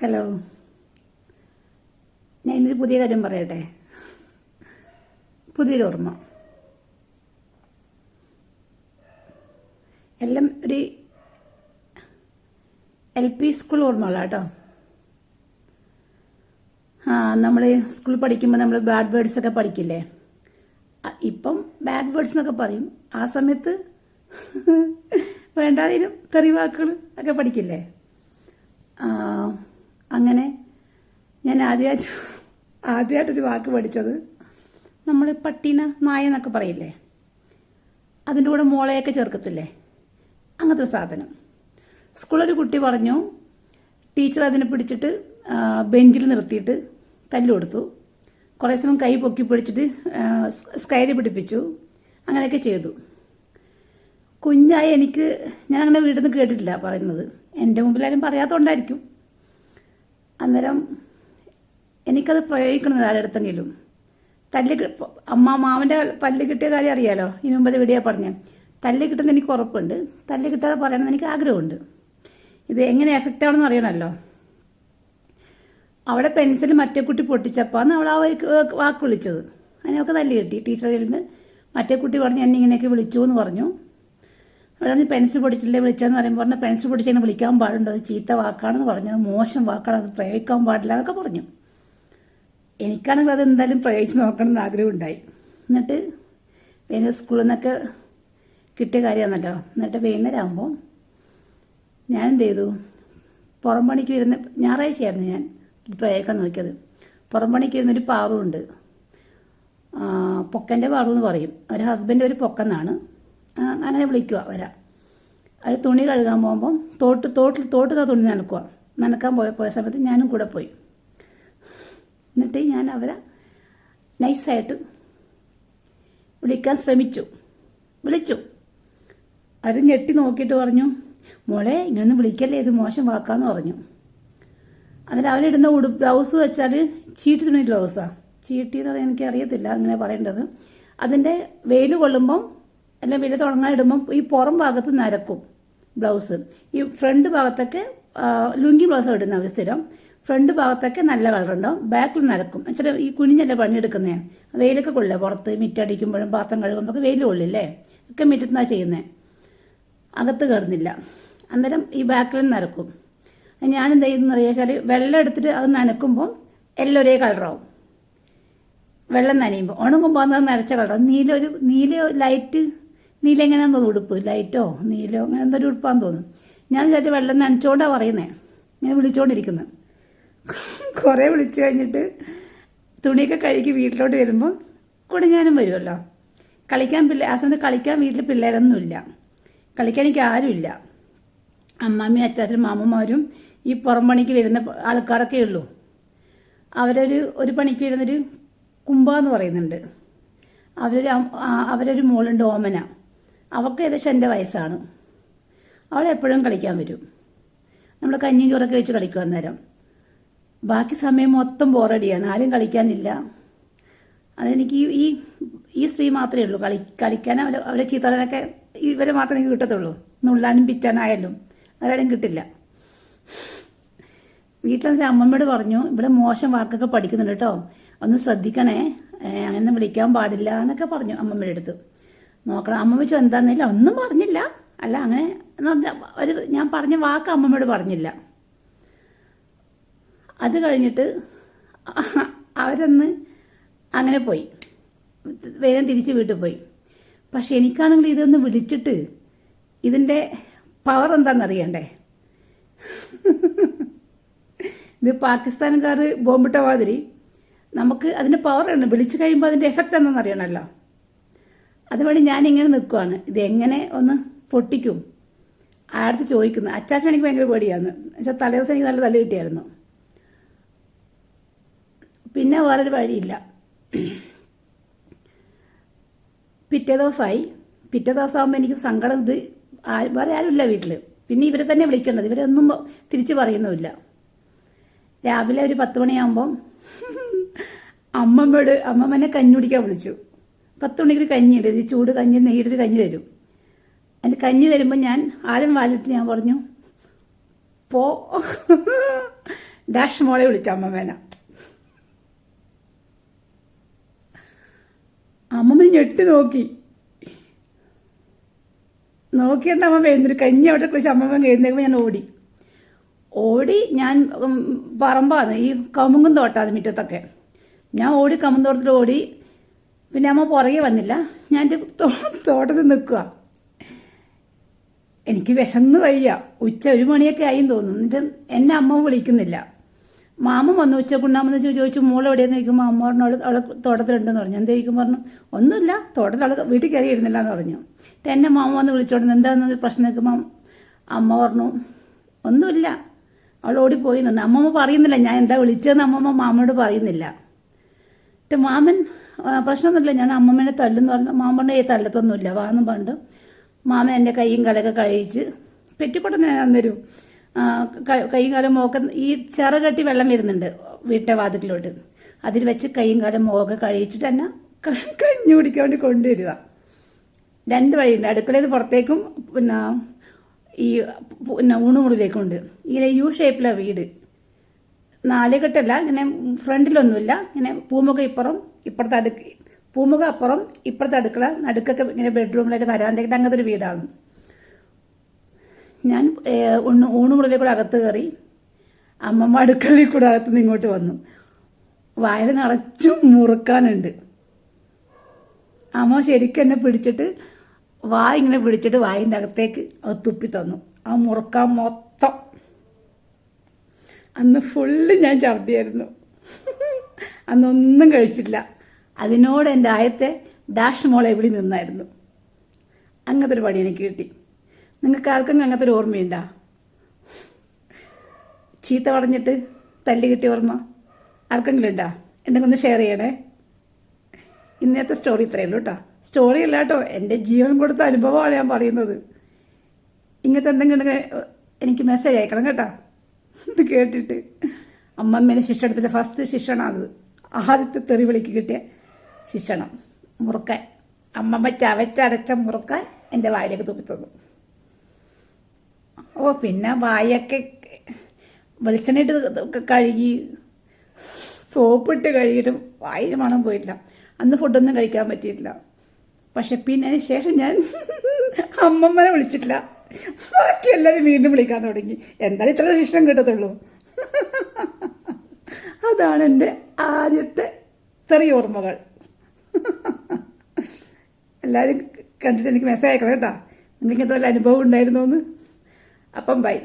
Hello. ഞാൻ ഇന്നൊരു പുതിയ കാര്യം പറയട്ടെ? പുതിയൊരു ഓർമ്മ. എല്ലാം ഒരു എൽ പി സ്കൂൾ ഓർമ്മകളാണ് കേട്ടോ ആ നമ്മൾ സ്കൂളിൽ പഠിക്കുമ്പോൾ നമ്മൾ ബാഡ് വേർഡ്സ് ഒക്കെ പഠിക്കില്ലേ? ഇപ്പം ബാഡ് വേർഡ്സ് എന്നൊക്കെ പറയും. ആ സമയത്ത് വേണ്ടാതിരും തെറിവാക്കുകൾ ഒക്കെ പഠിക്കില്ലേ? അങ്ങനെ ഞാൻ ആദ്യമായിട്ട് ആദ്യമായിട്ടൊരു വാക്ക് പഠിച്ചത് നമ്മൾ പട്ടീന നായ എന്നൊക്കെ പറയില്ലേ? അതിന്റെ കൂടെ മോളയൊക്കെ ചേർക്കത്തില്ലേ? അങ്ങനത്തെ ഒരു സാധനം. സ്കൂളൊരു കുട്ടി പറഞ്ഞു ടീച്ചർ അതിനെ പിടിച്ചിട്ട് ബെഞ്ചിൽ നിർത്തിയിട്ട് തല്ലു കൊടുത്തു. കുറേ സമയം കൈ പൊക്കി പിടിച്ചിട്ട് സ്കൈരി പിടിപ്പിച്ചു. അങ്ങനെയൊക്കെ ചെയ്തു. കുഞ്ഞായി എനിക്ക് ഞാൻ അങ്ങനെ വീട്ടിൽ നിന്ന് കേട്ടിട്ടില്ല പറയുന്നത്. എന്റെ മുമ്പിൽ ആരും പറയാത്തതുകൊണ്ടായിരിക്കും അന്നേരം എനിക്കത് പ്രയോഗിക്കണം ആരടുത്തെങ്കിലും. തല്ലി അമ്മ മാമന്റെ പല്ല് കിട്ടിയ കാര്യം അറിയാലോ? ഇനി മുമ്പ് വീഡിയോ പറഞ്ഞ്. തല്ല് കിട്ടുന്ന എനിക്ക് ഉറപ്പുണ്ട്. തല്ല് കിട്ടാതെ പറയണമെന്ന് എനിക്ക് ആഗ്രഹമുണ്ട്. ഇത് എങ്ങനെ എഫക്റ്റ് ആണെന്ന് അറിയണമല്ലോ? അവളെ പെൻസിൽ മറ്റേ കുട്ടി പൊട്ടിച്ചപ്പാന്ന് അവൾ ആ വാക്ക് വിളിച്ചത്. അതിനൊക്കെ തല്ല് കിട്ടി. ടീച്ചറിൽ നിന്ന് മറ്റേ കുട്ടി പറഞ്ഞു എന്നെ ഇങ്ങനെയൊക്കെ വിളിച്ചു എന്ന് പറഞ്ഞു. പറഞ്ഞ് പെൻസിൽ പൊടിച്ചില്ലേ വിളിച്ചതെന്ന് പറയുമ്പോൾ പറഞ്ഞാൽ പെൻസിൽ പൊടിച്ചതിനെ വിളിക്കാൻ പാടുണ്ട്. അത് ചീത്ത വാക്കാണെന്ന് പറഞ്ഞു മോശം വാക്കാണ് അത് പ്രയോഗിക്കാൻ പാടില്ല എന്നൊക്കെ പറഞ്ഞു. എനിക്കാണെങ്കിൽ അത് എന്തായാലും പ്രയോഗിച്ച് നോക്കണം എന്ന് ആഗ്രഹം ഉണ്ടായി എന്നിട്ട് പിന്നെ സ്കൂളിൽ നിന്നൊക്കെ കിട്ടിയ കാര്യമാണല്ലോ. എന്നിട്ട് വൈകുന്നേരമാകുമ്പോൾ ഞാൻ എന്ത് ചെയ്തു? പുറം പണിക്ക് വരുന്ന ഞായറാഴ്ചയായിരുന്നു ഞാൻ പ്രയോഗിക്കാൻ നോക്കിയത്. പുറം പണിക്ക് വരുന്നൊരു പാറുണ്ട്. പൊക്കന്റെ പാറു എന്ന് പറയും. ഒരു ഹസ്ബൻഡ് ഒരു പൊക്കെന്നാണ്. അങ്ങനെ വിളിക്കുക വരാം. അത് തുണി കഴുകാൻ പോകുമ്പം തോട്ട് തോട്ടിൽ തോട്ടിൽ തുണി നനക്കുക. നനക്കാൻ പോയ പോയ സമയത്ത് ഞാനും കൂടെ പോയി. എന്നിട്ട് ഞാൻ അവരെ നൈസായിട്ട് വിളിക്കാൻ ശ്രമിച്ചു. വിളിച്ചു. അവർ ഞെട്ടി നോക്കിയിട്ട് പറഞ്ഞു മോളെ ഇങ്ങനൊന്നും വിളിക്കല്ലേ? ഇത് മോശം വാക്കാന്ന് പറഞ്ഞു. അതിൽ അവരിടുന്ന ഉടു ബ്ലൗസ് വെച്ചാൽ ചീട്ടി തുണി ബ്ലൗസാണ് ചീട്ടി എന്ന് എനിക്ക് അറിയത്തില്ല അങ്ങനെ പറയേണ്ടത്. അതിന്റെ വെയിൽ കൊള്ളുമ്പം അല്ല വില തുടങ്ങാൻ ഇടുമ്പം ഈ പുറം ഭാഗത്ത് നരക്കും ബ്ലൗസ്. ഈ ഫ്രണ്ട് ഭാഗത്തൊക്കെ ലുങ്കി ബ്ലൗസ് ഇടുന്ന അവർ സ്ഥിരം. ഫ്രണ്ട് ഭാഗത്തൊക്കെ നല്ല കളറുണ്ടാവും. ബാക്കിൽ നരക്കും. എന്നുവെച്ചാൽ ഈ കുനിഞ്ഞല്ലേ പണിയെടുക്കുന്നേ? വെയിലൊക്കെ കൊള്ളില്ലേ പുറത്ത്? മിറ്റടിക്കുമ്പോഴും പാത്രം കഴുകുമ്പോൾ ഒക്കെ വെയിൽ കൊള്ളില്ലേ? ഒക്കെ മിറ്റത്തുനിന്നാണ് ചെയ്യുന്നത് അകത്ത് കയറുന്നില്ല അന്നേരം ഈ ബാക്കിൽ നരക്കും. ഞാൻ ചെയ്യുന്ന അറിയാം വെച്ചാൽ വെള്ളം എടുത്തിട്ട് അത് നനക്കുമ്പോൾ എല്ലാം ഒരേ കളറാവും. വെള്ളം നനയുമ്പോൾ ഉണങ്ങുമ്പോൾ അത് നരച്ച കളറാവും. നീല ഒരു നീല ലൈറ്റ് നീല തോന്നും ഉടുപ്പ് ലൈറ്റോ നീലോ അങ്ങനെ എന്തൊരു ഉടുപ്പാന്ന് തോന്നും ഞാൻ വിചാരിച്ചു വെള്ളം നനച്ചോണ്ടാണ് പറയുന്നത് ഇങ്ങനെ വിളിച്ചുകൊണ്ടിരിക്കുന്നത് കുറേ വിളിച്ചു കഴിഞ്ഞിട്ട് തുണിയൊക്കെ കഴുകി വീട്ടിലോട്ട് വരുമ്പോൾ കൂടെ ഞാനും വരുമല്ലോ കളിക്കാൻ പിള്ളേ ആ സമയത്ത് കളിക്കാൻ വീട്ടിൽ പിള്ളേരൊന്നുമില്ല. കളിക്കാൻ എനിക്ക് ആരുമില്ല. അമ്മാമ്മയും അച്ചാച്ചനും മാമന്മാരും ഈ പുറം പണിക്ക് വരുന്ന ആൾക്കാരൊക്കെ ഉള്ളൂ. അവരൊരു ഒരു പണിക്ക് വരുന്നൊരു കുമ്പ എന്ന് പറയുന്നുണ്ട്. അവരൊരു അവരൊരു മോളുണ്ട് ഓമന. അവൾക്ക് ഏകദേശം എന്റെ വയസ്സാണ്. അവൾ എപ്പോഴും കളിക്കാൻ വരും. നമ്മൾ കഞ്ഞിയും ചോറൊക്കെ വെച്ച് കളിക്കും അന്നേരം. ബാക്കി സമയം മൊത്തം ബോറടിയാണ് ആരും കളിക്കാനില്ല. അതെനിക്ക് ഈ ഈ സ്ത്രീ മാത്രമേ ഉള്ളൂ. കളി കളിക്കാൻ അവരെ അവരെ ചീത്തളനൊക്കെ ഇവരെ മാത്രമേ എനിക്ക് കിട്ടത്തുള്ളൂ. നുള്ളാനും പിറ്റാനായാലും. അവരാരും കിട്ടില്ല. വീട്ടിലെ അമ്മമ്മയോട് പറഞ്ഞു ഇവിടെ മോശം വാക്കൊക്കെ പഠിക്കുന്നുണ്ട് കേട്ടോ. ഒന്ന് ശ്രദ്ധിക്കണേ. അങ്ങനെ വിളിക്കാൻ പാടില്ല എന്നൊക്കെ പറഞ്ഞു അമ്മമ്മയുടെ അടുത്ത്. നോക്കണം. അമ്മമ്മ എന്താന്നില്ല ഒന്നും പറഞ്ഞില്ല. അല്ല അങ്ങനെ എന്ന് പറഞ്ഞാൽ ഒരു ഞാൻ പറഞ്ഞ വാക്ക് അമ്മമ്മയോട് പറഞ്ഞില്ല. അത് കഴിഞ്ഞിട്ട് അവരന്ന് അങ്ങനെ പോയി. വേഗം തിരിച്ച് വീട്ടിൽ പോയി. പക്ഷെ എനിക്കാണെങ്കിൽ ഇതൊന്ന് വിളിച്ചിട്ട് ഇതിന്റെ പവർ എന്താണെന്നറിയണ്ടേ ഇത് പാകിസ്ഥാൻകാർ ബോംബിട്ട മാതിരി നമുക്ക് അതിന്റെ പവർ ഉണ്ട്. വിളിച്ചു കഴിയുമ്പോൾ അതിന്റെ എഫക്റ്റ് എന്താണെന്ന് അതുവഴി ഞാൻ ഇങ്ങനെ നിൽക്കുവാണ് ഇത് എങ്ങനെ ഒന്ന് പൊട്ടിക്കും? ആടുത്ത് ചോദിക്കുന്നു. അച്ചാച്ചൻ എനിക്ക് ഭയങ്കര പേടിയാണ്. പക്ഷെ തലേദിവസം എനിക്ക് നല്ല തല കിട്ടിയായിരുന്നു. പിന്നെ വേറൊരു വഴിയില്ല. പിറ്റേ ദിവസമായി. പിറ്റേ ദിവസമാകുമ്പോൾ എനിക്ക് സങ്കടം ഇത് വേറെ ആരുമില്ല വീട്ടിൽ പിന്നെ ഇവരെ തന്നെ വിളിക്കേണ്ടത്. ഇവരൊന്നും തിരിച്ചു പറയുന്നുമില്ല. രാവിലെ ഒരു പത്ത് മണിയാകുമ്പം അമ്മമ്മയോട് അമ്മമ്മനെ കഞ്ഞുടിക്കാൻ വിളിച്ചു. പത്ത് മണിക്ക് കഞ്ഞി ഇടും ഈ ചൂട് കഞ്ഞി നെയ്യിട്ടൊരു കഞ്ഞി തരും. അതിന്റെ കഞ്ഞി തരുമ്പോൾ ഞാൻ ആദ്യം വാലിട്ട് ഞാൻ പറഞ്ഞു പോ. ഡാഷ് മോളെ വിളിച്ചു അമ്മമ്മേന അമ്മമ്മ ഞെട്ടി നോക്കി. നോക്കിയിട്ട് അമ്മ എഴുന്നൊരു കഞ്ഞി അവിടെ കുറിച്ച് അമ്മമ്മ എഴുന്നേക്കുമ്പോൾ ഞാൻ ഓടി. ഓടി ഞാൻ പറമ്പാണ് ഈ കമുങ്ങും തോട്ടാണ് മുറ്റത്തൊക്കെ. ഞാൻ ഓടി കമുന്തോട്ടത്തിൽ ഓടി പിന്നെ അമ്മ പുറകെ വന്നില്ല. ഞാൻ എന്റെ തോട്ടത്തിൽ നിൽക്കുക. എനിക്ക് വിശന്ന് വയ്യ. ഉച്ച ഒരു മണിയൊക്കെ ആയി തോന്നുന്നു. എന്നിട്ട് എന്നെ അമ്മ വിളിക്കുന്നില്ല. മാമ വന്നു. ഉച്ചക്കുണ്ടാമെന്ന് ചോദിച്ചു മോൾ എവിടെയെന്ന്? ചോദിക്കുമ്പോൾ അമ്മ പറഞ്ഞു അവൾ അവളെ തോട്ടത്തിലുണ്ടെന്ന് പറഞ്ഞു. എന്താ ചോദിക്കും പറഞ്ഞു ഒന്നുമില്ല. തോട്ടത്തിൽ അവൾ വീട്ടിൽ കയറി ഇരുന്നില്ല എന്ന് പറഞ്ഞു. എന്നിട്ട് എന്നെ മാമ വന്ന് വിളിച്ചോണ്ട് എന്താണെന്ന് പ്രശ്നം? നിൽക്കുമ്പോൾ അമ്മ പറഞ്ഞു ഒന്നുമില്ല. അവൾ ഓടിപ്പോയി എന്ന് പറഞ്ഞു അമ്മമ്മ പറയുന്നില്ല ഞാൻ എന്താ വിളിച്ചതെന്ന്? അമ്മമ്മ മാമയോട് പറയുന്നില്ല. എന്നിട്ട് മാമൻ പ്രശ്നമൊന്നുമില്ല. ഞാൻ അമ്മമ്മേനെ തല്ലെന്ന് പറഞ്ഞു മാമൻ പറഞ്ഞു തല്ലത്തൊന്നുമില്ല വാന്നും പണ്ട് മാമൻ എന്റെ കൈയും കാലൊക്കെ കഴിച്ച് പെറ്റിക്കൊട്ടം ഞാൻ തരും കൈയും കാലം മോക്ക ഈ ചെറു കെട്ടി വെള്ളം വരുന്നുണ്ട് വീട്ടിലെ വാതിക്കിലോട്ട്. അതിൽ വെച്ച് കൈയും കാലം മോക്കെ കഴിച്ചിട്ട് തന്നെ കഞ്ഞി കുടിക്കാൻ വേണ്ടി കൊണ്ടുവരിക. രണ്ട് വഴിയുണ്ട്. അടുക്കളയിൽ നിന്ന് പുറത്തേക്കും പിന്നെ ഈ പിന്നെ ഊണുമുറിലേക്കുണ്ട് ഇങ്ങനെ യു ഷേപ്പിലാണ് വീട്. നാലുകെട്ടല്ല ഇങ്ങനെ ഫ്രണ്ടിലൊന്നുമില്ല. ഇങ്ങനെ പൂമുഖ ഇപ്പുറം ഇപ്പുറത്തെ അടുക്ക പൂമുഖ അപ്പുറം ഇപ്പുറത്തെ അടുക്കള നടുക്കൊക്കെ ഇങ്ങനെ ബെഡ്റൂമിലായിട്ട് വരാന്തേക്കിട്ട് അങ്ങനത്തെ ഒരു വീടാണ്. ഞാൻ ഊണ് ഊണുമുറിയിലെ കൂടെ അകത്ത് കയറി അമ്മമ്മ അടുക്കളയിൽ കൂടെ അകത്ത് നിന്ന് ഇങ്ങോട്ട് വന്നു. വയൽ നിറച്ചും മുറുക്കാനുണ്ട്. അമ്മ ശരിക്കും എന്നെ പിടിച്ചിട്ട് വായ ഇങ്ങനെ പിടിച്ചിട്ട് വായിന്റെ അകത്തേക്ക് അത് തുപ്പി തന്നു. ആ മുറുക്കാൻ മൊത്തം. അന്ന് ഫുള്ള് ഞാൻ ഛർദിയായിരുന്നു അന്നൊന്നും കഴിച്ചില്ല. അതിനോട് എന്റെ ആയത്തെ ഡാഷ് മോളെ എവിടെ നിന്നായിരുന്നു. അങ്ങനത്തെ ഒരു പണി എനിക്ക് കിട്ടി. നിങ്ങൾക്ക് ആർക്കെങ്കിലും അങ്ങനത്തെ ഒരു ഓർമ്മയുണ്ടോ? ചീത്ത പറഞ്ഞിട്ട് തല്ലി കിട്ടിയ ഓർമ്മ ആർക്കെങ്കിലും ഉണ്ടോ? എന്തെങ്കിലും ഒന്ന് ഷെയർ ചെയ്യണേ. ഇന്നത്തെ സ്റ്റോറി ഇത്രയേ ഉള്ളൂ കേട്ടോ സ്റ്റോറി അല്ല കേട്ടോ എന്റെ ജീവൻ കൊടുത്ത അനുഭവമാണ് ഞാൻ പറയുന്നത്. ഇങ്ങനത്തെ എന്തെങ്കിലും എനിക്ക് മെസ്സേജ് അയക്കണം കേട്ടോ. ഇത് കേട്ടിട്ട്. അമ്മമ്മേനെ ശിക്ഷണത്തിന്റെ ഫസ്റ്റ് ശിക്ഷണം അത്. ആദ്യത്തെ തെറി വിളിക്ക് കിട്ടിയ ശിക്ഷണം. മുറുക്കാൻ. അമ്മമ്മ ചവച്ചരച്ച മുറുക്കാൻ എന്റെ വായിലേക്ക് തുപ്പിത്തന്നു. ഓ പിന്നെ വായൊക്കെ വെളിച്ചെണ്ണയിട്ട് കഴുകി സോപ്പിട്ട് കഴുകിയിട്ടും വായിൽ മണം പോയിട്ടില്ല. അന്ന് ഫുഡൊന്നും കഴിക്കാൻ പറ്റിയിട്ടില്ല. പക്ഷെ പിന്നെ അതിന് ശേഷം ഞാൻ അമ്മമ്മനെ വിളിച്ചിട്ടില്ല. ബാക്കി എല്ലാവരും വീണ്ടും വിളിക്കാൻ തുടങ്ങി. എന്തായാലും ഇത്ര ശിക്ഷണം കിട്ടത്തുള്ളൂ. അതാണ് എന്റെ ആദ്യത്തെ തെറിയ ഓർമ്മകൾ. എല്ലാവരും കണ്ടിട്ട് എനിക്ക് മെസ്സേജ് അയക്കണം കേട്ടോ. നിങ്ങൾക്ക് എന്തെങ്കിലും അനുഭവം ഉണ്ടായിരുന്നോ എന്ന് അപ്പം ബൈ